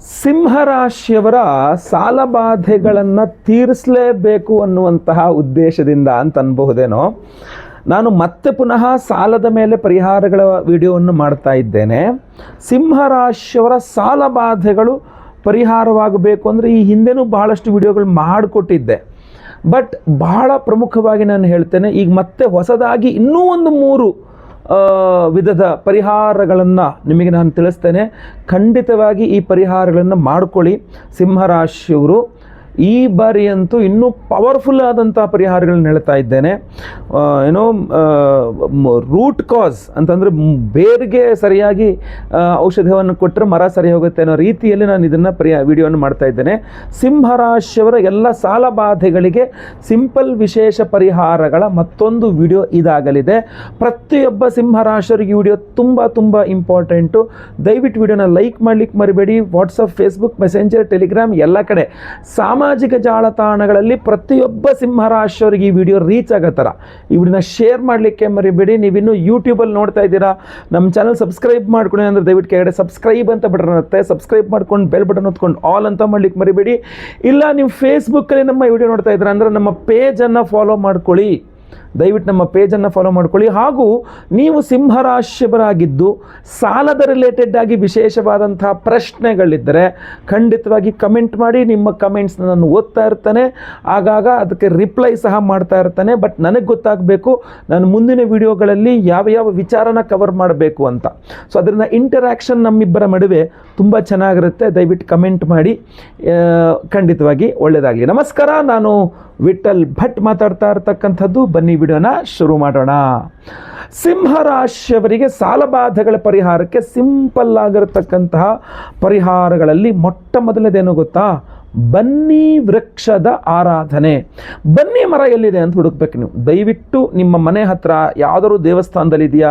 ಸಿಂಹರಾಶಿಯವರ ಸಾಲಬಾಧೆಗಳನ್ನು ತೀರಿಸಲೇಬೇಕು ಅನ್ನುವಂತಹ ಉದ್ದೇಶದಿಂದ ಅಂತ ಅನ್ಬಹುದೇನೋ, ನಾನು ಮತ್ತೆ ಪುನಃ ಸಾಲದ ಮೇಲೆ ಪರಿಹಾರಗಳ ವಿಡಿಯೋವನ್ನು ಮಾಡ್ತಾ ಇದ್ದೇನೆ. ಸಿಂಹರಾಶಿಯವರ ಸಾಲಬಾಧೆಗಳು ಪರಿಹಾರವಾಗಬೇಕು ಅಂದರೆ ಈ ಹಿಂದೆನೂ ಬಹಳಷ್ಟು ವಿಡಿಯೋಗಳು ಮಾಡಿಕೊಟ್ಟಿದ್ದೆ. ಬಟ್ ಬಹಳ ಪ್ರಮುಖವಾಗಿ ನಾನು ಹೇಳ್ತೇನೆ, ಈಗ ಮತ್ತೆ ಹೊಸದಾಗಿ ಇನ್ನೂ ಒಂದು ಮೂರು ವಿಧದ ಪರಿಹಾರಗಳನ್ನು ನಿಮಗೆ ನಾನು ತಿಳಿಸ್ತೇನೆ. ಖಂಡಿತವಾಗಿ ಈ ಪರಿಹಾರಗಳನ್ನು ಮಾಡ್ಕೊಳ್ಳಿ. ಸಿಂಹರಾಶಿಯವರು ಈ ಬಾರಿ ಅಂತೂ ಇನ್ನೂ ಪವರ್ಫುಲ್ ಆದಂಥ ಪರಿಹಾರಗಳನ್ನ ಹೇಳ್ತಾ ಇದ್ದೇನೆ. ಏನೋ ರೂಟ್ ಕಾಸ್ ಅಂತಂದರೆ ಬೇರಿಗೆ ಸರಿಯಾಗಿ ಔಷಧವನ್ನು ಕೊಟ್ಟರೆ ಮರ ಸರಿ ಹೋಗುತ್ತೆ ಅನ್ನೋ ರೀತಿಯಲ್ಲಿ ನಾನು ಇದನ್ನು ಪರಿಹ, ವಿಡಿಯೋವನ್ನು ಮಾಡ್ತಾ ಇದ್ದೇನೆ. ಸಿಂಹರಾಶಿಯವರ ಎಲ್ಲ ಸಾಲಬಾಧೆಗಳಿಗೆ ಸಿಂಪಲ್ ವಿಶೇಷ ಪರಿಹಾರಗಳ ಮತ್ತೊಂದು ವಿಡಿಯೋ ಇದಾಗಲಿದೆ. ಪ್ರತಿಯೊಬ್ಬ ಸಿಂಹರಾಶಿಯವರಿಗೆ ವಿಡಿಯೋ ತುಂಬ ತುಂಬ ಇಂಪಾರ್ಟೆಂಟು ದಯವಿಟ್ಟು ವಿಡಿಯೋನ ಲೈಕ್ ಮಾಡ್ಲಿಕ್ಕೆ ಮರಿಬೇಡಿ. ವಾಟ್ಸಪ್ ಫೇಸ್ಬುಕ್ ಮೆಸೆಂಜರ್ ಟೆಲಿಗ್ರಾಮ್ ಎಲ್ಲ ಕಡೆ. ಸಾಮಾಜಿಕ ಜಾಲತಾಣಗಳಲ್ಲಿ ಪ್ರತಿಯೊಬ್ಬ ಸಿಂಹರಾಶಿಯವರಿಗೆ ಈ ವಿಡಿಯೋ ರೀಚ್ ಆಗೋ ಥರ. ಈ ಶೇರ್ ಮಾಡಲಿಕ್ಕೆ ಮರಿಬೇಡಿ. ನೀವಿನ್ನು ಯೂಟ್ಯೂಬಲ್ಲಿ ನೋಡ್ತಾ ಇದ್ದೀರಾ, ನಮ್ಮ ಚಾನಲ್ ಸಬ್ಸ್ಕ್ರೈಬ್ ಮಾಡ್ಕೊಳ್ಳಿ ಅಂದರೆ ದಯವಿಟ್ಟು ಕೆಳಗಡೆ ಸಬ್ಸ್ಕ್ರೈಬ್ ಅಂತ ಬಟನ್ ಇರುತ್ತೆ. ಸಬ್ಸ್ಕ್ರೈಬ್ ಮಾಡ್ಕೊಂಡು ಬೆಲ್ ಬಟನ್ ಹೊತ್ಕೊಂಡು ಆಲ್ ಅಂತ ಮಾಡ್ಲಿಕ್ಕೆ ಮರಿಬೇಡಿ. ಇಲ್ಲ, ನೀವು ಫೇಸ್ಬುಕ್ಕಲ್ಲಿ ನಮ್ಮ ವಿಡಿಯೋ ನೋಡ್ತಾ ಇದ್ದೀರಾ ಅಂದರೆ ನಮ್ಮ ಪೇಜನ್ನು ಫಾಲೋ ಮಾಡ್ಕೊಳ್ಳಿ. ದಯವಿಟ್ಟು ನಮ್ಮ ಪೇಜನ್ನು ಫಾಲೋ ಮಾಡ್ಕೊಳ್ಳಿ. ಹಾಗೂ ನೀವು ಸಿಂಹರಾಶಿಯವರಾಗಿದ್ದು, ಸಾಲದ ರಿಲೇಟೆಡ್ ಆಗಿ ವಿಶೇಷವಾದಂತಹ ಪ್ರಶ್ನೆಗಳಿದ್ದರೆ ಖಂಡಿತವಾಗಿ ಕಮೆಂಟ್ ಮಾಡಿ. ನಿಮ್ಮ ಕಮೆಂಟ್ಸ್ನ ನಾನು ಓದ್ತಾ ಇರ್ತಾನೆ. ಆಗಾಗ ಅದಕ್ಕೆ ರಿಪ್ಲೈ ಸಹ ಮಾಡ್ತಾ ಇರ್ತಾನೆ. ಬಟ್ ನನಗೆ ಗೊತ್ತಾಗಬೇಕು, ನಾನು ಮುಂದಿನ ವಿಡಿಯೋಗಳಲ್ಲಿ ಯಾವ ಯಾವ ವಿಚಾರನ ಕವರ್ ಮಾಡಬೇಕು ಅಂತ. ಸೊ ಅದರಿಂದ ಇಂಟರಾಕ್ಷನ್ ನಮ್ಮಿಬ್ಬರ ನಡುವೆ ತುಂಬ ಚೆನ್ನಾಗಿರುತ್ತೆ. ದಯವಿಟ್ಟು ಕಮೆಂಟ್ ಮಾಡಿ. ಖಂಡಿತವಾಗಿ ಒಳ್ಳೆಯದಾಗಲಿ ನಮಸ್ಕಾರ, ನಾನು ವಿಠಲ್ ಭಟ್ ಮಾತಾಡ್ತಾ ಇರ್ತಕ್ಕಂಥದ್ದು. ಬನ್ನಿ ವಿಡಿಯೋನ ಶುರು ಮಾಡೋಣ. ಸಿಂಹರಾಶಿಯವರಿಗೆ ಸಾಲಬಾಧೆಗಳ ಪರಿಹಾರಕ್ಕೆ ಸಿಂಪಲ್ ಆಗಿರತಕ್ಕಂತಹ ಪರಿಹಾರಗಳಲ್ಲಿ ಮೊಟ್ಟ ಮೊದಲನೇದೇನು ಗೊತ್ತಾ? ಬನ್ನಿ ವೃಕ್ಷದ ಆರಾಧನೆ. ಬನ್ನಿ ಮರ ಎಲ್ಲಿದೆ ಅಂತ ಹುಡುಕ್ಬೇಕು ನೀವು. ದಯವಿಟ್ಟು ನಿಮ್ಮ ಮನೆ ಹತ್ರ ಯಾವ್ದಾದ್ರು ದೇವಸ್ಥಾನದಲ್ಲಿ ಇದೆಯಾ?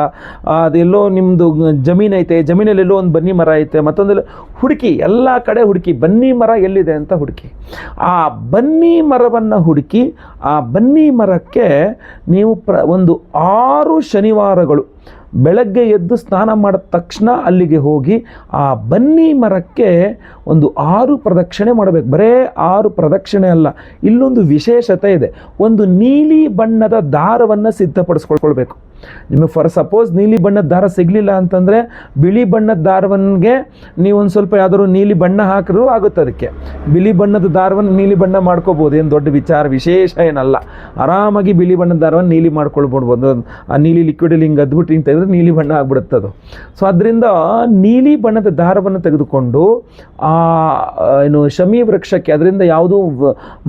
ಅದೆಲ್ಲೋ ನಿಮ್ಮದು ಜಮೀನು ಐತೆ, ಜಮೀನಲ್ಲಿ ಎಲ್ಲೋ ಒಂದು ಬನ್ನಿ ಮರ ಐತೆ, ಮತ್ತೊಂದೆಲ್ಲ ಹುಡುಕಿ, ಎಲ್ಲ ಕಡೆ ಹುಡುಕಿ, ಬನ್ನಿ ಮರ ಎಲ್ಲಿದೆ ಅಂತ ಹುಡುಕಿ. ಆ ಬನ್ನಿ ಮರವನ್ನು ಹುಡುಕಿ, ಆ ಬನ್ನಿ ಮರಕ್ಕೆ ನೀವು ಪ್ರ, ಒಂದು ಆರು ಶನಿವಾರಗಳು ಬೆಳಗ್ಗೆ ಎದ್ದು ಸ್ನಾನ ಮಾಡಿದ ತಕ್ಷಣ ಅಲ್ಲಿಗೆ ಹೋಗಿ ಆ ಬನ್ನಿ ಮರಕ್ಕೆ ಒಂದು ಆರು ಪ್ರದಕ್ಷಿಣೆ ಮಾಡಬೇಕು. ಬರೇ ಆರು ಪ್ರದಕ್ಷಿಣೆ ಅಲ್ಲ, ಇಲ್ಲೊಂದು ವಿಶೇಷತೆ ಇದೆ. ಒಂದು ನೀಲಿ ಬಣ್ಣದ ದಾರವನ್ನು ಸಿದ್ಧಪಡಿಸ್ಕೊಳ್ಬೇಕು. ನಿಮಗೆ ಫಾರ್ ಸಪೋಸ್ ನೀಲಿ ಬಣ್ಣದ ದಾರ ಸಿಗಲಿಲ್ಲ ಅಂತಂದರೆ ಬಿಳಿ ಬಣ್ಣದ ದಾರವನ್ಗೆ ನೀವು ಒಂದು ಸ್ವಲ್ಪ ಯಾವ್ದಾದ್ರು ನೀಲಿ ಬಣ್ಣ ಹಾಕಿದ್ರು ಆಗುತ್ತೆ ಅದಕ್ಕೆ. ಬಿಳಿ ಬಣ್ಣದ ದಾರವನ್ನು ನೀಲಿ ಬಣ್ಣ ಮಾಡ್ಕೋಬೋದು. ಏನು ದೊಡ್ಡ ವಿಚಾರ ವಿಶೇಷ ಏನಲ್ಲ. ಆರಾಮಾಗಿ ಬಿಳಿ ಬಣ್ಣದ ದಾರವನ್ನು ನೀಲಿ ಮಾಡ್ಕೊಳ್ಬೋದು. ಆ ನೀಲಿ ಲಿಕ್ವಿಡಲ್ಲಿ ಹಿಂಗೆ ಅದ್ಬಿಟ್ಟು ಹಿಂಗೆ ತೆಗೆದ್ರೆ ನೀಲಿ ಬಣ್ಣ ಆಗ್ಬಿಡುತ್ತೆ ಅದು. ಸೊ ಅದರಿಂದ ನೀಲಿ ಬಣ್ಣದ ದಾರವನ್ನು ತೆಗೆದುಕೊಂಡು ಆ ಆ, ಏನು ಶಮಿ ವೃಕ್ಷಕ್ಕೆ ಅದರಿಂದ ಯಾವುದೂ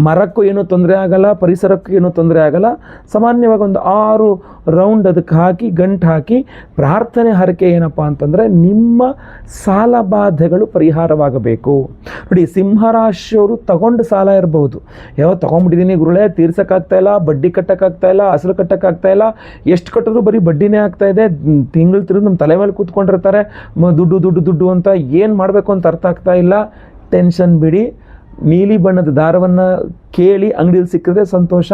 ಮರಕ್ಕೂ ಏನೂ ತೊಂದರೆ ಆಗಲ್ಲ ಪರಿಸರಕ್ಕೂ ಏನೂ ತೊಂದರೆ ಆಗಲ್ಲ. ಸಾಮಾನ್ಯವಾಗಿ ಒಂದು ಆರು ರೌಂಡ್ ಅದಕ್ಕೆ ಹಾಕಿ, ಗಂಟು ಹಾಕಿ ಪ್ರಾರ್ಥನೆ ಹರಕೆ ಏನಪ್ಪ ಅಂತಂದರೆ ನಿಮ್ಮ ಸಾಲಬಾಧೆಗಳು ಪರಿಹಾರವಾಗಬೇಕು. ನೋಡಿ, ಸಿಂಹರಾಶಿಯವರು ತಗೊಂಡು ಸಾಲ ಇರಬಹುದು. ಯಾವ ತೊಗೊಂಡ್ಬಿಟ್ಟಿದ್ದೀನಿ ಗುರುಳೆ ತೀರ್ಸೋಕ್ಕಾಗ್ತಾಯಿಲ್ಲ ಬಡ್ಡಿ ಕಟ್ಟೋಕ್ಕಾಗ್ತಾಯಿಲ್ಲ ಅಸಲು ಕಟ್ಟೋಕ್ಕಾಗ್ತಾಯಿಲ್ಲ ಎಷ್ಟು ಕಟ್ಟಿದ್ರು ಬರೀ ಬಡ್ಡಿನೇ ಆಗ್ತಾ ಇದೆ, ತಿಂಗಳು ತಿರು ನಮ್ಮ ತಲೆ ಮೇಲೆ ಕೂತ್ಕೊಂಡಿರ್ತಾರೆ ದುಡ್ಡು ದುಡ್ಡು ದುಡ್ಡು ಅಂತ ಏನು ಮಾಡಬೇಕು ಅಂತ ಅರ್ಥ ಆಗ್ತಾ ಇಲ್ಲ. ಟೆನ್ಷನ್ ಬಿಡಿ. ನೀಲಿ ಬಣ್ಣದ ದಾರವನ್ನು ಕೇಳಿ ಅಂಗಡಿಯಲ್ಲಿ ಸಿಕ್ಕಿದ್ರೆ ಸಂತೋಷ.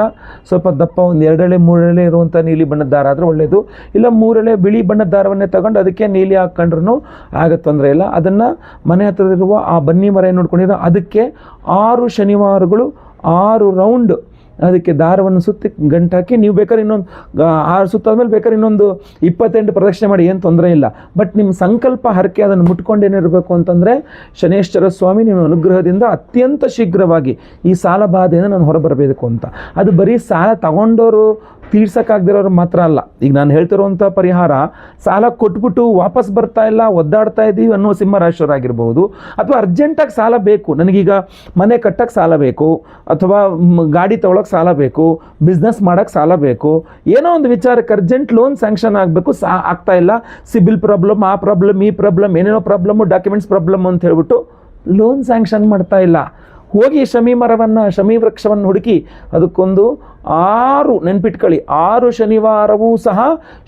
ಸ್ವಲ್ಪ ದಪ್ಪ ಒಂದು ಎರಡೆಳೆ ಮೂರಳೆ ಇರುವಂಥ ನೀಲಿ ಬಣ್ಣದ ದಾರ ಆದರೆ ಒಳ್ಳೆಯದು ಇಲ್ಲ ಮೂರೆಳೆ ಬಿಳಿ ಬಣ್ಣದ ದಾರವನ್ನೇ ತಗೊಂಡು ಅದಕ್ಕೆ ನೀಲಿ ಹಾಕ್ಕೊಂಡ್ರೂ ಆಗ ತೊಂದರೆ ಇಲ್ಲ. ಅದನ್ನು ಮನೆ ಹತ್ತಿರದಿರುವ ಆ ಬನ್ನಿ ಮರ ಏನು ಅದಕ್ಕೆ ಆರು ಶನಿವಾರಗಳು, ಆರು ರೌಂಡ್ ಅದಕ್ಕೆ ದಾರವನ್ನು ಸುತ್ತಿ ಗಂಟಾಕಿ ನೀವು ಬೇಕಾದ್ರೆ ಇನ್ನೊಂದು ಆರು ಸುತ್ತಾದ್ಮೇಲೆ ಬೇಕಾದ್ರೆ ಇನ್ನೊಂದು ಇಪ್ಪತ್ತೆಂಟು ಪ್ರದಕ್ಷಿಣೆ ಮಾಡಿ, ಏನು ತೊಂದರೆ ಇಲ್ಲ. ಬಟ್ ನಿಮ್ಮ ಸಂಕಲ್ಪ ಹರಕೆ ಅದನ್ನು ಮುಟ್ಕೊಂಡೇನಿರಬೇಕು ಅಂತಂದರೆ, ಶನೇಶ್ವರ ಸ್ವಾಮಿ ನಿಮ್ಮ ಅನುಗ್ರಹದಿಂದ ಅತ್ಯಂತ ಶೀಘ್ರವಾಗಿ ಈ ಸಾಲ ಬಾಧೆಯಿಂದ ನಾನು ಹೊರಬರಬೇಕು ಅಂತ. ಅದು ಬರೀ ಸಾಲ ತಗೊಂಡವರು ತೀರ್ಸಕ್ಕಾಗದಿರೋರು ಮಾತ್ರ ಅಲ್ಲ. ಈಗ ನಾನು ಹೇಳ್ತಿರುವಂಥ ಪರಿಹಾರ, ಸಾಲ ಕೊಟ್ಬಿಟ್ಟು ವಾಪಸ್ ಬರ್ತಾ ಇಲ್ಲ, ಒದ್ದಾಡ್ತಾ ಇದ್ದೀವಿ ಅನ್ನೋ ಸಿಂಹರಾಶಿಯವರಾಗಿರ್ಬೋದು ಅಥವಾ ಅರ್ಜೆಂಟಾಗಿ ಸಾಲ ಬೇಕು, ನನಗೀಗ ಮನೆ ಕಟ್ಟಕ್ಕೆ ಸಾಲ ಬೇಕು, ಅಥವಾ ಗಾಡಿ ತೊಗೊಳಕ್ಕೆ ಸಾಲ ಬೇಕು ಬಿಸ್ನೆಸ್ ಮಾಡೋಕ್ಕೆ ಸಾಲ ಬೇಕು, ಏನೋ ಒಂದು ವಿಚಾರಕ್ಕೆ ಅರ್ಜೆಂಟ್ ಲೋನ್ ಸ್ಯಾಂಕ್ಷನ್ ಆಗಬೇಕು, ಸಾ, ಆಗ್ತಾ ಇಲ್ಲ, ಸಿಬಿಲ್ ಪ್ರಾಬ್ಲಮ್, ಆ ಪ್ರಾಬ್ಲಮ್, ಈ ಪ್ರಾಬ್ಲಮ್, ಏನೇನೋ ಪ್ರಾಬ್ಲಮ್ಮು ಡಾಕ್ಯುಮೆಂಟ್ಸ್ ಪ್ರಾಬ್ಲಮ್ ಅಂತ ಹೇಳ್ಬಿಟ್ಟು ಲೋನ್ ಸ್ಯಾಂಕ್ಷನ್ ಮಾಡ್ತಾ ಇಲ್ಲ. ಹೋಗಿ ಶಮಿ ಮರವನ್ನು, ಶಮಿ ವೃಕ್ಷವನ್ನು ಹುಡುಕಿ, ಅದಕ್ಕೊಂದು ಆರು ನೆನ್ಪಿಟ್ಕೊಳ್ಳಿ. ಆರು ಶನಿವಾರವೂ ಸಹ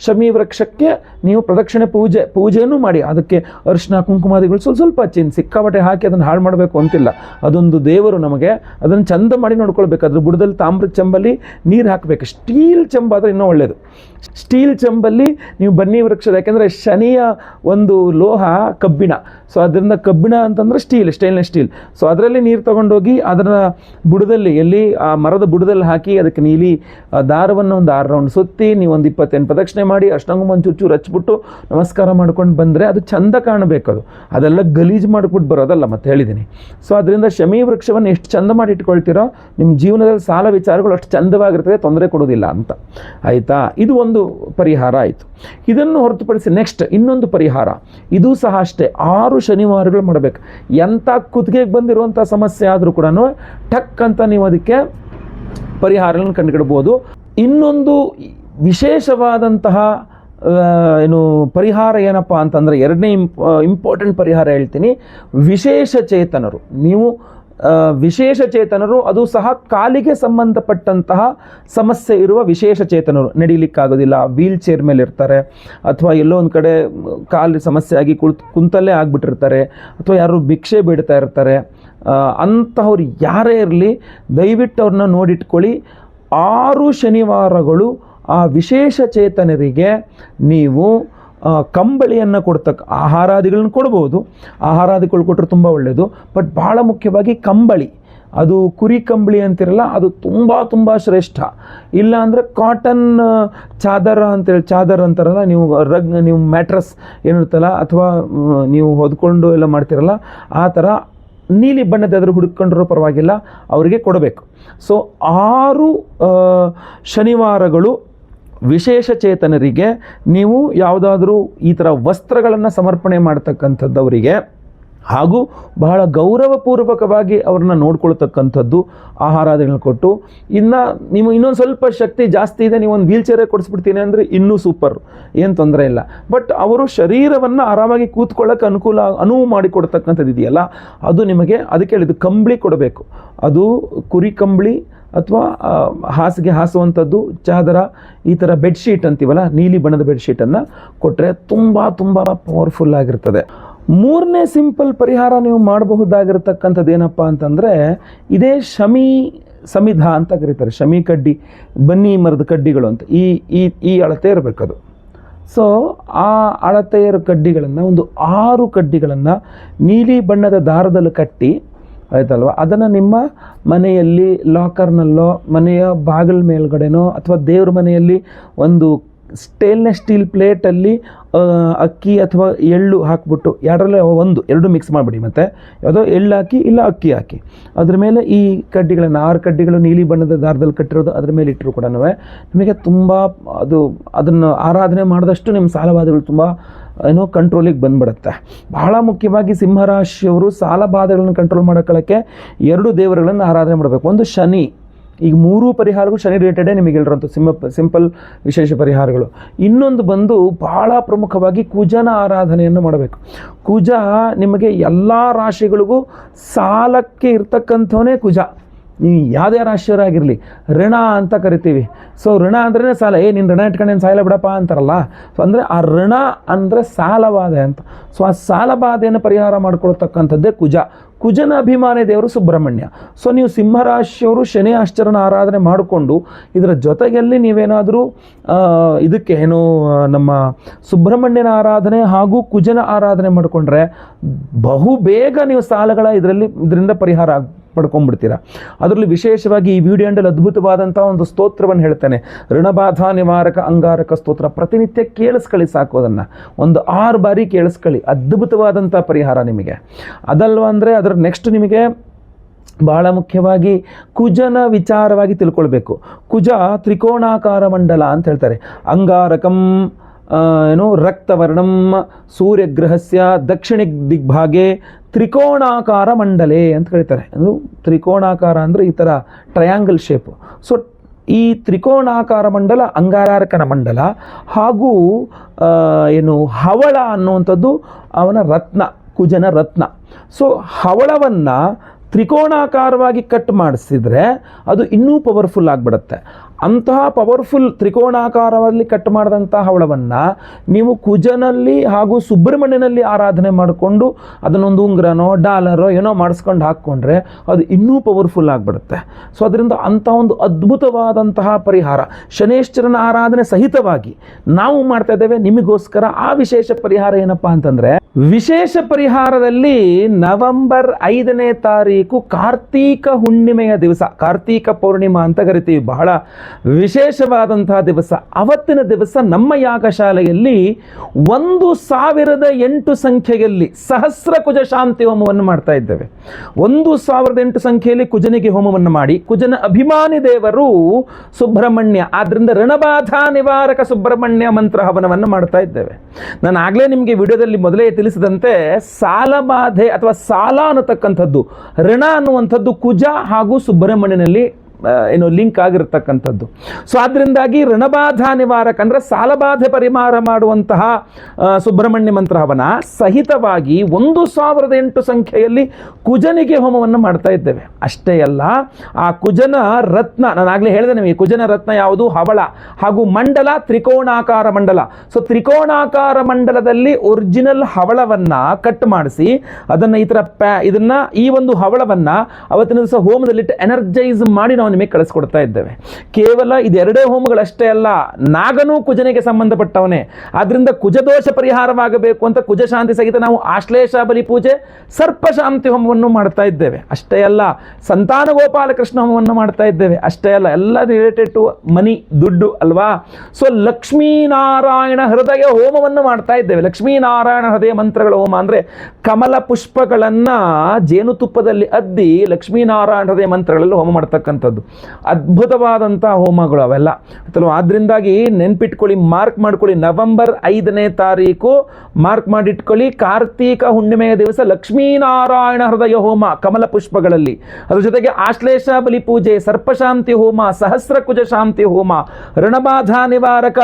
ಶಮಿ ವೃಕ್ಷಕ್ಕೆ ನೀವು ಪ್ರದಕ್ಷಿಣೆ ಪೂಜೆ, ಪೂಜೆಯನ್ನು ಮಾಡಿ. ಅದಕ್ಕೆ ಅರಿಶಿನ ಕುಂಕುಮಾದಿಗಳು ಸ್ವಲ್ಪ ಸ್ವಲ್ಪ ಚಿನ್ ಸಿಕ್ಕಾಪಟ್ಟೆ ಹಾಕಿ ಅದನ್ನು ಹಾಳು ಮಾಡಬೇಕು ಅಂತಿಲ್ಲ. ಅದೊಂದು ದೇವರು ನಮಗೆ ಅದನ್ನು ಚಂದ ಮಾಡಿ ನೋಡ್ಕೊಳ್ಬೇಕು. ಅದ್ರ ಬುಡದಲ್ಲಿ ತಾಮ್ರದ ಚೆಂಬಲ್ಲಿ ನೀರು ಹಾಕಬೇಕು. ಸ್ಟೀಲ್ ಚೆಂಬಾದರೆ ಇನ್ನೂ ಒಳ್ಳೆಯದು ಸ್ಟೀಲ್ ಚೆಂಬಲ್ಲಿ ನೀವು ಬನ್ನಿ ವೃಕ್ಷದ, ಯಾಕೆಂದರೆ ಶನಿಯ ಒಂದು ಲೋಹ ಕಬ್ಬಿಣ. ಸೊ ಅದರಿಂದ ಕಬ್ಬಿಣ ಅಂತಂದರೆ ಸ್ಟೀಲ್, ಸ್ಟೈನ್ಲೆಸ್ ಸ್ಟೀಲ್. ಸೊ ಅದರಲ್ಲಿ ನೀರು ತೊಗೊಂಡೋಗಿ ಅದರ ಬುಡದಲ್ಲಿ ಎಲ್ಲಿ ಆ ಮರದ ಬುಡದಲ್ಲಿ ಹಾಕಿ ಅದಕ್ಕೆ ನೀಲಿ ದಾರವನ್ನು ಒಂದು ಆರು ರೌಂಡ್ ಸುತ್ತಿ ನೀವೊಂದು ಇಪ್ಪತ್ತೆಂಟು ಪ್ರದಕ್ಷಿಣೆ ಮಾಡಿ ಅಷ್ಟಂಗ ಒಂದು ಚೂರು ಹಚ್ಬಿಟ್ಟು ನಮಸ್ಕಾರ ಮಾಡ್ಕೊಂಡು ಬಂದರೆ ಅದು ಚಂದ ಕಾಣಬೇಕು ಅದು. ಅದೆಲ್ಲ ಗಲೀಜು ಮಾಡಿಬಿಟ್ಟು ಬರೋದಲ್ಲ ಮತ್ತೆ ಹೇಳಿದ್ದೀನಿ ಸೊ ಅದರಿಂದ ಶಮಿ ವೃಕ್ಷವನ್ನು ಎಷ್ಟು ಚಂದ ಮಾಡಿ ಇಟ್ಕೊಳ್ತೀರೋ ನಿಮ್ಮ ಜೀವನದಲ್ಲಿ ಸಾಲ ವಿಚಾರಗಳು ಅಷ್ಟು ಚಂದವಾಗಿರ್ತದೆ, ತೊಂದರೆ ಕೊಡೋದಿಲ್ಲ ಅಂತ. ಆಯಿತಾ? ಇದು ಒಂದು ಪರಿಹಾರ ಆಯಿತು. ಇದನ್ನು ಹೊರತುಪಡಿಸಿ ನೆಕ್ಸ್ಟ್ ಇನ್ನೊಂದು ಪರಿಹಾರ. ಇದು ಸಹ ಅಷ್ಟೇ. ಆರು ಶನಿವಾರಗಳು ಮಾಡಬೇಕು. ಎಂಥ ಕುತ್ತಿಗೆಗೆ ಬಂದಿರುವಂಥ ಸಮಸ್ಯೆ ಆದರೂ ಕೂಡ ಟಕ್ ಅಂತ ನೀವು ಅದಕ್ಕೆ ಪರಿಹಾರಗಳನ್ನು ಕಂಡುಹಿಡ್ಬೋದು ಇನ್ನೊಂದು ವಿಶೇಷವಾದಂತಹ ಏನು ಪರಿಹಾರ ಏನಪ್ಪ ಅಂತಂದರೆ ಎರಡನೇ ಇಂಪ್ ಇಂಪಾರ್ಟೆಂಟ್ ಪರಿಹಾರ ಹೇಳ್ತೀನಿ. ವಿಶೇಷ ಚೇತನರು. ನೀವು ವಿಶೇಷ ಚೇತನರು, ಅದು ಸಹ ಕಾಲಿಗೆ ಸಂಬಂಧಪಟ್ಟಂತಹ ಸಮಸ್ಯೆ ಇರುವ ವಿಶೇಷ ಚೇತನರು. ನಡೀಲಿಕ್ಕಾಗೋದಿಲ್ಲ. ವೀಲ್ ಚೇರ್ ಮೇಲೆ ಇರ್ತಾರೆ ಅಥವಾ ಎಲ್ಲೋ ಒಂದು ಕಡೆ ಕಾಲು ಸಮಸ್ಯೆ ಆಗಿ ಕುಳಿತು, ಕುಂತಲ್ಲೇ ಆಗಿಬಿಟ್ಟಿರ್ತಾರೆ. ಅಥವಾ ಯಾರು ಭಿಕ್ಷೆ ಬಿಡ್ತಾ ಇರ್ತಾರೆ. ಅಂತಹವ್ರು ಯಾರೇ ಇರಲಿ, ದಯವಿಟ್ಟು ಅವ್ರನ್ನ ನೋಡಿಟ್ಕೊಳ್ಳಿ. ಆರು ಶನಿವಾರಗಳು ಆ ವಿಶೇಷ ಚೇತನರಿಗೆ ನೀವು ಕಂಬಳಿಯನ್ನು ಕೊಡ್ತಕ್ಕ, ಆಹಾರಾದಿಗಳನ್ನ ಕೊಡ್ಬೋದು. ಆಹಾರಾದಿಗಳು ಕೊಟ್ಟರೆ ತುಂಬ ಒಳ್ಳೆಯದು ಬಟ್ ಭಾಳ ಮುಖ್ಯವಾಗಿ ಕಂಬಳಿ. ಅದು ಕುರಿ ಕಂಬಳಿ ಅಂತಿರಲ್ಲ, ಅದು ತುಂಬ ತುಂಬ ಶ್ರೇಷ್ಠ. ಇಲ್ಲ ಅಂದರೆ ಕಾಟನ್ ಚಾದರ ಅಂತೇಳಿ, ಚಾದರ್ ಅಂತಾರಲ್ಲ, ನೀವು ರಗ್, ನೀವು ಮ್ಯಾಟ್ರಸ್ ಏನಿರುತ್ತಲ್ಲ, ಅಥವಾ ನೀವು ಹೊದ್ಕೊಂಡು ಎಲ್ಲ ಮಾಡ್ತಿರಲ್ಲ, ಆ ಥರ ನೀಲಿ ಬಣ್ಣದ ಎದುರು ಹುಡುಕೊಂಡ್ರೂ ಪರವಾಗಿಲ್ಲ, ಅವರಿಗೆ ಕೊಡಬೇಕು. ಸೊ ಆರು ಶನಿವಾರಗಳು ವಿಶೇಷ ಚೇತನರಿಗೆ ನೀವು ಯಾವುದಾದ್ರೂ ಈ ಥರ ವಸ್ತ್ರಗಳನ್ನು ಸಮರ್ಪಣೆ ಮಾಡ್ತಕ್ಕಂಥದ್ದವರಿಗೆ ಹಾಗೂ ಬಹಳ ಗೌರವಪೂರ್ವಕವಾಗಿ ಅವ್ರನ್ನ ನೋಡ್ಕೊಳ್ತಕ್ಕಂಥದ್ದು ಆಹಾರಾದಿಗಳನ್ನ ಕೊಟ್ಟು, ಇನ್ನು ನೀವು ಇನ್ನೊಂದು ಸ್ವಲ್ಪ ಶಕ್ತಿ ಜಾಸ್ತಿ ಇದೆ, ನೀವು ಒಂದು ವೀಲ್ ಚೇರೇ ಕೊಡಿಸ್ಬಿಡ್ತೀನಿ ಅಂದರೆ ಇನ್ನೂ ಸೂಪರ್ ಏನು ತೊಂದರೆ ಇಲ್ಲ. ಬಟ್ ಅವರು ಶರೀರವನ್ನು ಆರಾಮಾಗಿ ಕೂತ್ಕೊಳ್ಳೋಕೆ ಅನುಕೂಲ, ಅನುವು ಮಾಡಿಕೊಡ್ತಕ್ಕಂಥದ್ದು ಇದೆಯಲ್ಲ, ಅದು ನಿಮಗೆ ಅದಕ್ಕೆ ಹೇಳಿದ್ದು ಕಂಬಳಿ ಕೊಡಬೇಕು. ಅದು ಕುರಿ ಕಂಬಳಿ ಅಥವಾ ಹಾಸಿಗೆ ಹಾಸುವಂಥದ್ದು ಚಾದರ ಈ ಥರ ಬೆಡ್ಶೀಟ್ ಅಂತೀವಲ್ಲ, ನೀಲಿ ಬಣ್ಣದ ಬೆಡ್ಶೀಟನ್ನು ಕೊಟ್ಟರೆ ತುಂಬ ತುಂಬ ಪವರ್ಫುಲ್ ಆಗಿರ್ತದೆ. ಮೂರನೇ ಸಿಂಪಲ್ ಪರಿಹಾರ ನೀವು ಮಾಡಬಹುದಾಗಿರ್ತಕ್ಕಂಥದ್ದು ಏನಪ್ಪ ಅಂತಂದರೆ, ಇದೇ ಶಮಿ ಸಮಿಧ ಅಂತ ಕರೀತಾರೆ. ಶಮಿ ಕಡ್ಡಿ, ಬನ್ನಿ ಮರದ ಕಡ್ಡಿಗಳು ಅಂತ. ಈ ಈ ಈ ಅಳತೆ ಇರಬೇಕದು ಸೊ ಆ ಅಳತೆಯ ಕಡ್ಡಿಗಳನ್ನು ಒಂದು ಆರು ಕಡ್ಡಿಗಳನ್ನು ನೀಲಿ ಬಣ್ಣದ ದಾರದಲ್ಲಿ ಕಟ್ಟಿ, ಆಯ್ತಲ್ವ? ಅದನ್ನು ನಿಮ್ಮ ಮನೆಯಲ್ಲಿ ಲಾಕರ್ನಲ್ಲೋ ಮನೆಯ ಬಾಗಿಲ ಮೇಲ್ಗಡೆನೋ ಅಥವಾ ದೇವ್ರ ಮನೆಯಲ್ಲಿ ಒಂದು ಸ್ಟೇನ್ಲೆಸ್ ಸ್ಟೀಲ್ ಪ್ಲೇಟಲ್ಲಿ ಅಕ್ಕಿ ಅಥವಾ ಎಳ್ಳು ಹಾಕ್ಬಿಟ್ಟು, ಎರಡರಲ್ಲಿ ಒಂದು, ಎರಡು ಮಿಕ್ಸ್ ಮಾಡಿಬಿಡಿ ಮತ್ತು. ಯಾವುದೋ ಎಳ್ಳು ಹಾಕಿ, ಇಲ್ಲ ಅಕ್ಕಿ ಹಾಕಿ. ಅದ್ರ ಮೇಲೆ ಈ ಕಡ್ಡಿಗಳನ್ನು, ಆರು ಕಡ್ಡಿಗಳು ನೀಲಿ ಬಣ್ಣದ ದಾರದಲ್ಲಿ ಕಟ್ಟಿರೋದು, ಅದ್ರ ಮೇಲೆ ಇಟ್ಟರು ಕೂಡ ನಿಮಗೆ ತುಂಬ ಅದು, ಅದನ್ನು ಆರಾಧನೆ ಮಾಡಿದಷ್ಟು ನಿಮ್ಮ ಸಾಲಬಾಧೆಗಳು ತುಂಬ, ಏನೋ ಕಂಟ್ರೋಲಿಗೆ ಬಂದ್ಬಿಡುತ್ತೆ. ಬಹಳ ಮುಖ್ಯವಾಗಿ ಸಿಂಹರಾಶಿಯವರು ಸಾಲಬಾಧೆಗಳನ್ನು ಕಂಟ್ರೋಲ್ ಮಾಡೋಕ್ಕೆ ಎರಡು ದೇವರುಗಳನ್ನು ಆರಾಧನೆ ಮಾಡಬೇಕು. ಒಂದು ಶನಿ. ಈಗ ಮೂರೂ ಪರಿಹಾರಗಳು ಶನಿ ರಿಲೇಟೆಡೇ ನಿಮಗೆ ಸಿಂಹ ಸಿಂಪಲ್ ವಿಶೇಷ ಪರಿಹಾರಗಳು. ಇನ್ನೊಂದು ಬಂದು ಬಹಳ ಪ್ರಮುಖವಾಗಿ ಕುಜನ ಆರಾಧನೆಯನ್ನು ಮಾಡಬೇಕು. ಕುಜ ನಿಮಗೆ ಎಲ್ಲ ರಾಶಿಗಳಿಗೂ ಸಾಲಕ್ಕೆ ಇರ್ತಕ್ಕಂಥವನೇ ಕುಜ. ನೀವು ಯಾವುದೇ ರಾಶಿಯವರಾಗಿರಲಿ, ಋಣ ಅಂತ ಕರಿತೀವಿ. ಸೊ ಋಣ ಅಂದ್ರೇ ಸಾಲ. ಏ, ನೀನು ಋಣ ಇಟ್ಕೊಂಡೇನು ಸಾಲ ಬಿಡಪ್ಪ ಅಂತಾರಲ್ಲ? ಸೊ ಅಂದರೆ ಆ ಋಣ ಅಂದರೆ ಸಾಲಬಾಧೆ ಅಂತ. ಸೊ ಆ ಸಾಲಬಾಧೆಯನ್ನು ಪರಿಹಾರ ಮಾಡ್ಕೊಳ್ತಕ್ಕಂಥದ್ದೇ ಕುಜ. ಕುಜನ ಅಭಿಮಾನಿ ದೇವರು ಸುಬ್ರಹ್ಮಣ್ಯ. ಸೊ ನೀವು ಸಿಂಹರಾಶಿಯವರು ಶನಿ ಆಶ್ಚರ್ಯನ ಆರಾಧನೆ ಮಾಡಿಕೊಂಡು ಇದರ ಜೊತೆಯಲ್ಲಿ ನೀವೇನಾದರೂ ಇದಕ್ಕೆ ಏನು ನಮ್ಮ ಸುಬ್ರಹ್ಮಣ್ಯನ ಆರಾಧನೆ ಹಾಗೂ ಕುಜನ ಆರಾಧನೆ ಮಾಡಿಕೊಂಡ್ರೆ ಬಹು ಬೇಗ ನೀವು ಸಾಲಗಳ ಇದರಲ್ಲಿ, ಇದರಿಂದ ಪರಿಹಾರ ಆಗ್ ಪಡ್ಕೊಂಡ್ಬಿಡ್ತೀರಾ? ಅದರಲ್ಲಿ ವಿಶೇಷವಾಗಿ ಈ ವಿಡಿಯೋ ಅಂಡಲ್ಲಿ ಅದ್ಭುತವಾದಂಥ ಒಂದು ಸ್ತೋತ್ರವನ್ನು ಹೇಳ್ತಾನೆ. ಋಣಬಾಧಾ ನಿವಾರಕ ಅಂಗಾರಕ ಸ್ತೋತ್ರ. ಪ್ರತಿನಿತ್ಯ ಕೇಳಿಸ್ಕೊಳ್ಳಿ ಸಾಕು ಅದನ್ನು. ಒಂದು ಆರು ಬಾರಿ ಕೇಳಿಸ್ಕೊಳ್ಳಿ. ಅದ್ಭುತವಾದಂಥ ಪರಿಹಾರ ನಿಮಗೆ. ಅದಲ್ವ ಅಂದರೆ ಅದರ ನೆಕ್ಸ್ಟ್ ನಿಮಗೆ ಬಹಳ ಮುಖ್ಯವಾಗಿ ಕುಜನ ವಿಚಾರವಾಗಿ ತಿಳ್ಕೊಳ್ಬೇಕು. ಕುಜ ತ್ರಿಕೋಣಾಕಾರ ಮಂಡಲ ಅಂತ ಹೇಳ್ತಾರೆ. ಅಂಗಾರಕಂ ಏನು, ರಕ್ತವರ್ಣಂ ಸೂರ್ಯಗ್ರಹಸ್ಯ ದಕ್ಷಿಣ ದಿಗ್ಭಾಗೆ ತ್ರಿಕೋಣಾಕಾರ ಮಂಡಲೆ ಅಂತ ಹೇಳ್ತಾರೆ. ಅದು ತ್ರಿಕೋಣಾಕಾರ ಅಂದರೆ ಈ ಥರ ಟ್ರಯಾಂಗಲ್ ಶೇಪ್ ಸೊ ಈ ತ್ರಿಕೋಣಾಕಾರ ಮಂಡಲ ಅಂಗಾರಕನ ಮಂಡಲ ಹಾಗೂ ಏನು, ಹವಳ ಅನ್ನುವಂಥದ್ದು ಅವನ ರತ್ನ, ಕುಜನ ರತ್ನ. ಸೊ ಹವಳವನ್ನು ತ್ರಿಕೋಣಾಕಾರವಾಗಿ ಕಟ್ ಮಾಡಿಸಿದರೆ ಅದು ಇನ್ನೂ ಪವರ್ಫುಲ್ ಆಗಿಬಿಡುತ್ತೆ. ಅಂತಹ ಪವರ್ಫುಲ್ ತ್ರಿಕೋಣಾಕಾರದಲ್ಲಿ ಕಟ್ ಮಾಡಿದಂತಹ ಹವಳವನ್ನು ನೀವು ಕುಜನಲ್ಲಿ ಹಾಗೂ ಸುಬ್ರಹ್ಮಣ್ಯನಲ್ಲಿ ಆರಾಧನೆ ಮಾಡಿಕೊಂಡು ಅದನ್ನೊಂದು ಉಂಗ್ರನೋ, ಡಾಲರೋ ಏನೋ ಮಾಡಿಸ್ಕೊಂಡು ಹಾಕ್ಕೊಂಡ್ರೆ ಅದು ಇನ್ನೂ ಪವರ್ಫುಲ್ ಆಗಿಬಿಡುತ್ತೆ. ಸೊ ಅದರಿಂದ ಅಂಥ ಒಂದು ಅದ್ಭುತವಾದಂತಹ ಪರಿಹಾರ, ಶನೇಶ್ವರನ ಆರಾಧನೆ ಸಹಿತವಾಗಿ ನಾವು ಮಾಡ್ತಾ ಇದ್ದೇವೆ. ನಿಮಗೋಸ್ಕರ ಆ ವಿಶೇಷ ಪರಿಹಾರ ಏನಪ್ಪಾ ಅಂತಂದ್ರೆ, ವಿಶೇಷ ಪರಿಹಾರದಲ್ಲಿ ನವೆಂಬರ್ ಐದನೇ ತಾರೀಕು ಕಾರ್ತೀಕ ಹುಣ್ಣಿಮೆಯ ದಿವಸ, ಕಾರ್ತೀಕ ಪೌರ್ಣಿಮಾ ಅಂತ ಕರಿತೀವಿ. ಬಹಳ ವಿಶೇಷವಾದಂತಹ ದಿವಸ. ಅವತ್ತಿನ ದಿವಸ ನಮ್ಮ ಯಾಗಶಾಲೆಯಲ್ಲಿ ಒಂದು ಸಾವಿರದ ಎಂಟು ಸಂಖ್ಯೆಯಲ್ಲಿ ಸಹಸ್ರ ಕುಜ ಶಾಂತಿ ಹೋಮವನ್ನು ಮಾಡ್ತಾ ಇದ್ದೇವೆ. ಒಂದು ಸಾವಿರದ ಎಂಟು ಸಂಖ್ಯೆಯಲ್ಲಿ ಕುಜನಿಗೆ ಹೋಮವನ್ನು ಮಾಡಿ, ಕುಜನ ಅಭಿಮಾನಿ ದೇವರು ಸುಬ್ರಹ್ಮಣ್ಯ ಆದ್ದರಿಂದ ಋಣಬಾಧಾ ನಿವಾರಕ ಸುಬ್ರಹ್ಮಣ್ಯ ಮಂತ್ರ ಹವನವನ್ನು ಮಾಡ್ತಾ ಇದ್ದೇವೆ. ನಾನು ಆಗಲೇ ನಿಮಗೆ ವಿಡಿಯೋದಲ್ಲಿ ಮೊದಲೇ ತಿಳಿಸಿದಂತೆ ಸಾಲಬಾಧೆ ಅಥವಾ ಸಾಲ ಅನ್ನತಕ್ಕಂಥದ್ದು, ಋಣ ಅನ್ನುವಂಥದ್ದು ಕುಜ ಹಾಗೂ ಸುಬ್ರಹ್ಮಣ್ಯನಲ್ಲಿ ಏನು ಲಿಂಕ್ ಆಗಿರತಕ್ಕಂಥದ್ದು. ಸೊ ಅದರಿಂದಾಗಿ ಋಣಬಾಧ ನಿವಾರಕ ಅಂದರೆ ಸಾಲಬಾಧೆ ಪರಿಹಾರ ಮಾಡುವಂತಹ ಸುಬ್ರಹ್ಮಣ್ಯ ಮಂತ್ರ ಹವನ ಸಹಿತವಾಗಿ ಒಂದು ಸಾವಿರದ ಎಂಟು ಸಂಖ್ಯೆಯಲ್ಲಿ ಕುಜನಿಗೆ ಹೋಮವನ್ನು ಮಾಡ್ತಾ ಇದ್ದೇವೆ. ಅಷ್ಟೇ ಅಲ್ಲ, ಆ ಕುಜನ ರತ್ನ, ನಾನು ಆಗಲೇ ಹೇಳಿದೆ ನಿಮಗೆ, ಕುಜನ ರತ್ನ ಯಾವುದು? ಹವಳ ಹಾಗೂ ಮಂಡಲ ತ್ರಿಕೋಣಾಕಾರ ಮಂಡಲ. ಸೊ ತ್ರಿಕೋಣಾಕಾರ ಮಂಡಲದಲ್ಲಿ ಒರಿಜಿನಲ್ ಹವಳವನ್ನ ಕಟ್ ಮಾಡಿಸಿ, ಅದನ್ನ ಈ ಥರ ಪ್ಯಾ, ಇದನ್ನ ಈ ಒಂದು ಹವಳವನ್ನ ಅವತ್ತಿನ ದಿವಸ ಹೋಮದಲ್ಲಿಟ್ಟು ಎನರ್ಜೈಸ್ ಮಾಡಿ ನಾವು ನಿಮಗೆ ಕಳಿಸ್ಕೊಡ್ತಾ ಇದ್ದೇವೆ. ಕೇವಲ ಇದೆರಡೇ ಹೋಮಗಳಷ್ಟೇ ಅಲ್ಲ, ನಾಗನೂ ಕುಜನಿಗೆ ಸಂಬಂಧಪಟ್ಟವನೇ. ಆದ್ದರಿಂದ ಕುಜದೋಷ ಪರಿಹಾರವಾಗಬೇಕು ಅಂತ ಕುಜ ಶಾಂತಿ ಸಹಿತ ನಾವು ಆಶ್ಲೇಷ ಬಲಿ ಪೂಜೆ, ಸರ್ಪ ಶಾಂತಿ ಹೋಮವನ್ನು ಮಾಡ್ತಾ ಇದ್ದೇವೆ. ಅಷ್ಟೇ ಅಲ್ಲ, ಸಂತಾನ ಗೋಪಾಲಕೃಷ್ಣ ಹೋಮವನ್ನು ಮಾಡ್ತಾ ಇದ್ದೇವೆ. ಅಷ್ಟೇ ಅಲ್ಲ, ಎಲ್ಲ ರಿಲೇಟೆಡ್ ಟು ಮನಿ, ದುಡ್ಡು ಅಲ್ವಾ? ಸೊ ಲಕ್ಷ್ಮೀನಾರಾಯಣ ಹೃದಯ ಹೋಮವನ್ನು ಮಾಡ್ತಾ ಇದ್ದೇವೆ. ಲಕ್ಷ್ಮೀನಾರಾಯಣ ಹೃದಯ ಮಂತ್ರಗಳ ಹೋಮ ಅಂದ್ರೆ ಕಮಲ ಪುಷ್ಪಗಳನ್ನು ಜೇನುತುಪ್ಪದಲ್ಲಿ ಅದ್ದಿ ಲಕ್ಷ್ಮೀನಾರಾಯಣ ಹೃದಯ ಮಂತ್ರಗಳಲ್ಲಿ ಹೋಮ ಮಾಡ್ತಕ್ಕಂಥದ್ದು. ಅದ್ಭುತವಾದಂತಹ ಹೋಮಗಳು ಅವೆಲ್ಲ. ಅಥವಾ ಆದ್ದರಿಂದಾಗಿ ನೆನ್ಪಿಟ್ಕೊಳ್ಳಿ, ಮಾರ್ಕ್ ಮಾಡ್ಕೊಳ್ಳಿ. ನವೆಂಬರ್ ಐದನೇ ತಾರೀಕು ಮಾರ್ಕ್ ಮಾಡಿಟ್ಕೊಳ್ಳಿ. ಕಾರ್ತೀಕ ಹುಣ್ಣಿಮೆಯ ದಿವಸ ಲಕ್ಷ್ಮೀನಾರಾಯಣ ಹೃದಯ ಹೋಮ ಕಮಲ ಪುಷ್ಪಗಳಲ್ಲಿ. ಅದ್ರ ಜೊತೆಗೆ ಆಶ್ಲೇಷ ಬಲಿ ಪೂಜೆ, ಸರ್ಪಶಾಂತಿ ಹೋಮ ಸಹಸ್ರ ಕುಜ ಶಾಂತಿ ಹೋಮ ಋಣಬಾಧ ನಿವಾರಕ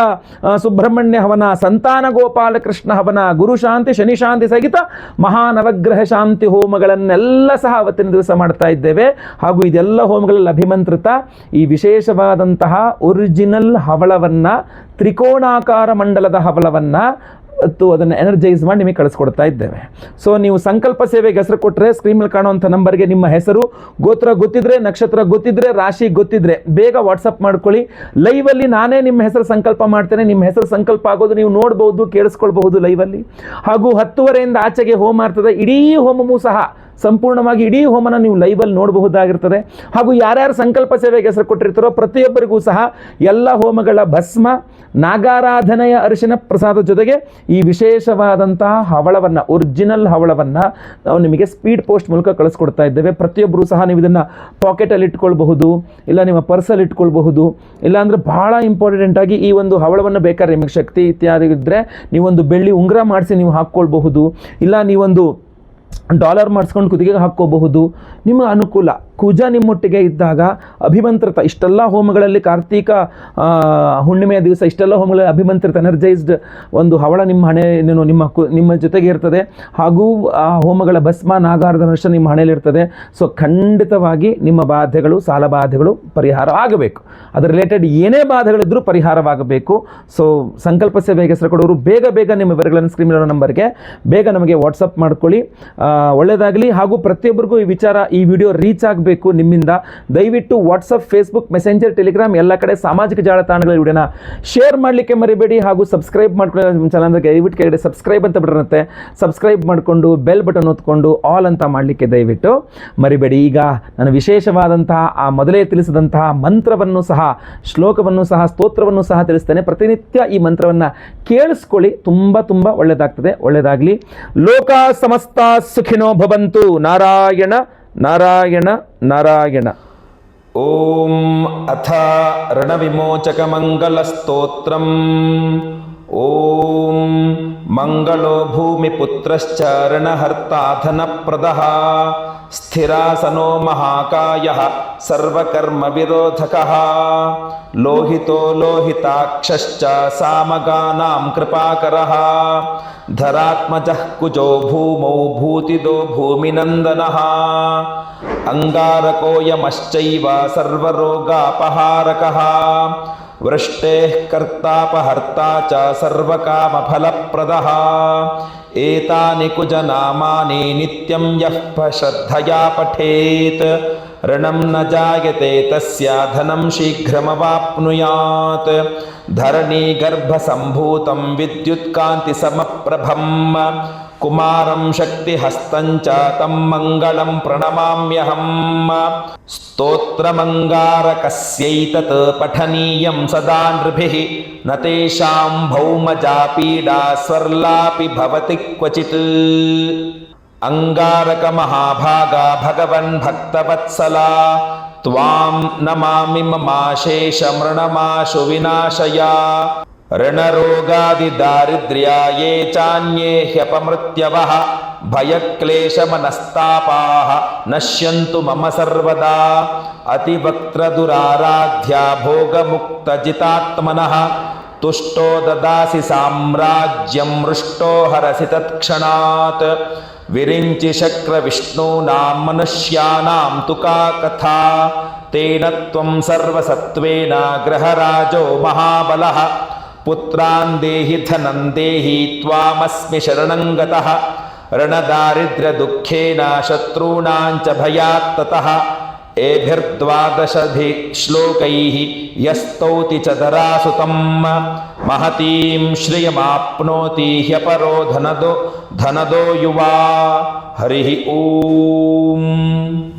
ಸುಬ್ರಹ್ಮಣ್ಯ ಹವನ, ಸಂತಾನ ಗೋಪಾಲ ಕೃಷ್ಣ ಹವನ, ಗುರು ಶಾಂತಿ, ಶನಿ ಶಾಂತಿ ಸಹಿತ ಮಹಾನವಗ್ರಹ ಶಾಂತಿ ಹೋಮಗಳನ್ನೆಲ್ಲ ಸಹ ಅವತ್ತಿನ ದಿವಸ ಮಾಡ್ತಾ ಇದ್ದೇವೆ. ಹಾಗೂ ಇದೆಲ್ಲ ಹೋಮಗಳಲ್ಲಿ ಅಭಿಮಂತ್ರಿತ ಈ ವಿಶೇಷವಾದಂತಹ ಒರಿಜಿನಲ್ ಹವಳವನ್ನ, ತ್ರಿಕೋಣಾಕಾರ ಮಂಡಲದ ಹವಳವನ್ನ ಮತ್ತು ಅದನ್ನು ಎನರ್ಜೈಸ್ ಮಾಡಿ ನಿಮಗೆ ಕಳಿಸ್ಕೊಡ್ತಾ ಇದ್ದೇವೆ. ಸೊ ನೀವು ಸಂಕಲ್ಪ ಸೇವೆಗೆ ಹೆಸರು ಕೊಟ್ಟರೆ ಸ್ಕ್ರೀನಲ್ಲಿ ಕಾಣುವಂಥ ನಂಬರ್ಗೆ ನಿಮ್ಮ ಹೆಸರು, ಗೋತ್ರ ಗೊತ್ತಿದ್ರೆ, ನಕ್ಷತ್ರ ಗೊತ್ತಿದ್ರೆ, ರಾಶಿ ಗೊತ್ತಿದ್ರೆ ಬೇಗ ವಾಟ್ಸಪ್ ಮಾಡ್ಕೊಳ್ಳಿ. ಲೈವಲ್ಲಿ ನಾನೇ ನಿಮ್ಮ ಹೆಸರು ಸಂಕಲ್ಪ ಮಾಡ್ತೇನೆ. ನಿಮ್ಮ ಹೆಸರು ಸಂಕಲ್ಪ ಆಗೋದು ನೀವು ನೋಡ್ಬೋದು, ಕೇಳಿಸ್ಕೊಳ್ಬಹುದು ಲೈವಲ್ಲಿ ಹಾಗೂ ಹತ್ತುವರೆಯಿಂದ ಆಚೆಗೆ ಹೋಮ ಇರ್ತದೆ ಇಡೀ ಹೋಮವೂ ಸಹ ಸಂಪೂರ್ಣವಾಗಿ ಇಡೀ ಹೋಮನ ನೀವು ಲೈವಲ್ಲಿ ನೋಡಬಹುದಾಗಿರ್ತದೆ. ಹಾಗೂ ಯಾರ್ಯಾರು ಸಂಕಲ್ಪ ಸೇವೆಗೆ ಹೆಸರು ಕೊಟ್ಟಿರ್ತಾರೋ ಪ್ರತಿಯೊಬ್ಬರಿಗೂ ಸಹ ಎಲ್ಲ ಹೋಮಗಳ ಭಸ್ಮ, ನಾಗಾರಾಧನೆಯ ಅರಿಶಿನ ಪ್ರಸಾದ ಜೊತೆಗೆ ಈ ವಿಶೇಷವಾದಂತಹ ಹವಳವನ್ನು ಒರಿಜಿನಲ್ ಹವಳವನ್ನು ನಾವು ನಿಮಗೆ ಸ್ಪೀಡ್ ಪೋಸ್ಟ್ ಮೂಲಕ ಕಳಿಸ್ಕೊಡ್ತಾ ಇದ್ದೇವೆ. ಪ್ರತಿಯೊಬ್ಬರು ಸಹ ನೀವು ಇದನ್ನು ಪಾಕೆಟಲ್ಲಿ ಇಟ್ಕೊಳ್ಬಹುದು, ಇಲ್ಲ ನಿಮ್ಮ ಪರ್ಸಲ್ಲಿ ಇಟ್ಕೊಳ್ಬಹುದು, ಇಲ್ಲ ಅಂದರೆ ಬಹಳ ಇಂಪಾರ್ಟೆಂಟ್ ಆಗಿ ಈ ಒಂದು ಹವಳವನ್ನು ಬೇಕಾದ್ರೆ ನಿಮಗೆ ಶಕ್ತಿ ಇತ್ಯಾದಿ ಇದ್ದರೆ ನೀವೊಂದು ಬೆಳ್ಳಿ ಉಂಗುರ ಮಾಡಿಸಿ ನೀವು ಹಾಕ್ಕೊಳ್ಬಹುದು, ಇಲ್ಲ ನೀವೊಂದು ಡಾಲರ್ ಮಾಡಿಸ್ಕೊಂಡು ಕುದಿಗೆ ಹಾಕ್ಕೋಬಹುದು. ನಿಮ್ಮ ಅನುಕೂಲ. ಕುಜ ನಿಮ್ಮೊಟ್ಟಿಗೆ ಇದ್ದಾಗ ಅಭಿಮಂತ್ರಿತ, ಇಷ್ಟೆಲ್ಲ ಹೋಮಗಳಲ್ಲಿ ಕಾರ್ತೀಕ ಹುಣ್ಣಿಮೆಯ ದಿವಸ ಇಷ್ಟೆಲ್ಲ ಹೋಮಗಳಲ್ಲಿ ಅಭಿಮಂತ್ರಿತ ಎನರ್ಜೈಸ್ಡ್ ಒಂದು ಹವಳ ನಿಮ್ಮ ಹಣೆ ನಿಮ್ಮ ಕು ನಿಮ್ಮ ಜೊತೆಗೆ ಇರ್ತದೆ. ಹಾಗೂ ಆ ಹೋಮಗಳ ಭಸ್ಮ ನಾಗಾರದ ನಷ್ಟ ನಿಮ್ಮ ಹಣೆಯಲ್ಲಿ ಇರ್ತದೆ. ಸೊ ಖಂಡಿತವಾಗಿ ನಿಮ್ಮ ಬಾಧೆಗಳು, ಸಾಲ ಬಾಧೆಗಳು ಪರಿಹಾರ ಆಗಬೇಕು. ಅದರ ರಿಲೇಟೆಡ್ ಏನೇ ಬಾಧೆಗಳಿದ್ರೂ ಪರಿಹಾರವಾಗಬೇಕು. ಸೊ ಸಂಕಲ್ಪ ಸೇವೆಗೆ ಹೆಸರು ಕೊಡೋರು ಬೇಗ ಬೇಗ ನಿಮ್ಮ ವಿವರಗಳನ್ನು ಸ್ಕ್ರೀನ್ ಇರೋ ನಂಬರ್ಗೆ ಬೇಗ ನಮಗೆ ವಾಟ್ಸಪ್ ಮಾಡ್ಕೊಳ್ಳಿ. ಒಳ್ಳೆಯದಾಗಲಿ ಹಾಗೂ ಪ್ರತಿಯೊಬ್ಬರಿಗೂ ಈ ವಿಚಾರ, ಈ ವಿಡಿಯೋ ರೀಚ್ ಆಗಬೇಕು. ನಿಮ್ಮಿಂದ. ದಯವಿಟ್ಟು ವಾಟ್ಸಪ್ ಫೇಸ್ಬುಕ್ ಮೆಸೆಂಜರ್ ಟೆಲಿಗ್ರಾಮ್ ಎಲ್ಲ ಕಡೆ ಸಾಮಾಜಿಕ ಜಾಲತಾಣಗಳ ವಿಡಿಯೋನ ಶೇರ್ ಮಾಡಲಿಕ್ಕೆ ಮರಿಬೇಡಿ ಹಾಗೂ ಸಬ್ಸ್ಕ್ರೈಬ್ ಮಾಡ್ಕೊಳ್ಳೋ ನಿಮ್ಮ ಚಾನಲ್ಗೆ ದಯವಿಟ್ಟು ಕೆಳಗಡೆ ಸಬ್ಸ್ಕ್ರೈಬ್ ಅಂತ ಬಿಟ್ಟಿರುತ್ತೆ. ಸಬ್ಸ್ಕ್ರೈಬ್ ಮಾಡಿಕೊಂಡು ಬೆಲ್ ಬಟನ್ ಒತ್ಕೊಂಡು ಆಲ್ ಅಂತ ಮಾಡಲಿಕ್ಕೆ ದಯವಿಟ್ಟು ಮರಿಬೇಡಿ. ಈಗ ನಾನು ವಿಶೇಷವಾದಂತಹ ಆ ಮೊದಲೇ ತಿಳಿಸಿದಂತಹ ಮಂತ್ರವನ್ನು ಸಹ, ಶ್ಲೋಕವನ್ನು ಸಹ, ಸ್ತೋತ್ರವನ್ನು ಸಹ ತಿಳಿಸ್ತೇನೆ. ಪ್ರತಿನಿತ್ಯ ಈ ಮಂತ್ರವನ್ನು ಕೇಳಿಸ್ಕೊಳ್ಳಿ. ತುಂಬ ತುಂಬ ಒಳ್ಳೆಯದಾಗ್ತದೆ ಒಳ್ಳೆಯದಾಗಲಿ ಲೋಕ ಸಮಸ್ತ ಸುಖಿನೋ ಭವಂತು. ನಾರಾಯಣ నారాయణ నారాయణ. ఓం అథ రణవిమోచకమంగళస్తోత్రం. ఓం మంగళో భూమిపుత్రశ్చారణహర్తాధనప్రద స్థిరాసనో మహాకాయ సర్వకర్మవిరోధక. లోహితో లోహితాక్షశ్చ సామగానాం కృపాకర. धरात्मजः कुजो भूमौ भूतिदो भूमिनंदन अङ्गारकोऽयमश्चैव सर्वरोगापहारकः। वृष्टेः कर्तापहर्ता च सर्वकामफलप्रदः। एतानि कुजनामानि नित्यं यः श्रद्धया पठेत्। ऋणं न जायते तस्य धनं शीघ्रमवाप्नुयात्। धरणीगर्भसम्भूतं विद्युत्कान्तिसमप्रभं కుమారం శక్తిహస్తంచ తం మంగళం ప్రణమామ్యహం స్తోత్రమంగారకస్యైతత్ పఠనీయం సదా నృభిః నతేషాం భౌమజా పీడా స్వర్లాపి భవతి క్వచిత్ అంగారక మహాభాగా భగవన్ భక్తవత్సలా త్వాం నమామి మమాశేషమృణమాశు వినాశయా विनाशया ऋणरोगादिदारिद्र्या ये चान्ये ह्यपमृत्यवः, भयक्लेशमनस्तापाः, नश्यन्तु मम सर्वदा। अतिवक्त्रदुराराध्या भोगमुक्तजितात्मनः, तुष्टो ददासि साम्राज्यं मृष्टो हरसि तत्क्षणात्। विरिञ्चि शक्रविष्णूनां मनुष्याणां तु का कथा? तेन त्वं सर्वसत्त्वेन ग्रहराजो महाबलः। पुत्रान् देहि धनं देहि त्वामस्मि शरणं गतः। ऋणदारिद्र्यदुःखेन शत्रूणां च भयात् ततः। एभिर्द्वादशधि श्लोकैः यस्तौति च धरासुतं महतीं श्रियमाप्नोति ह्यपरो धनदो धनदो युवा। हरिः ॐ।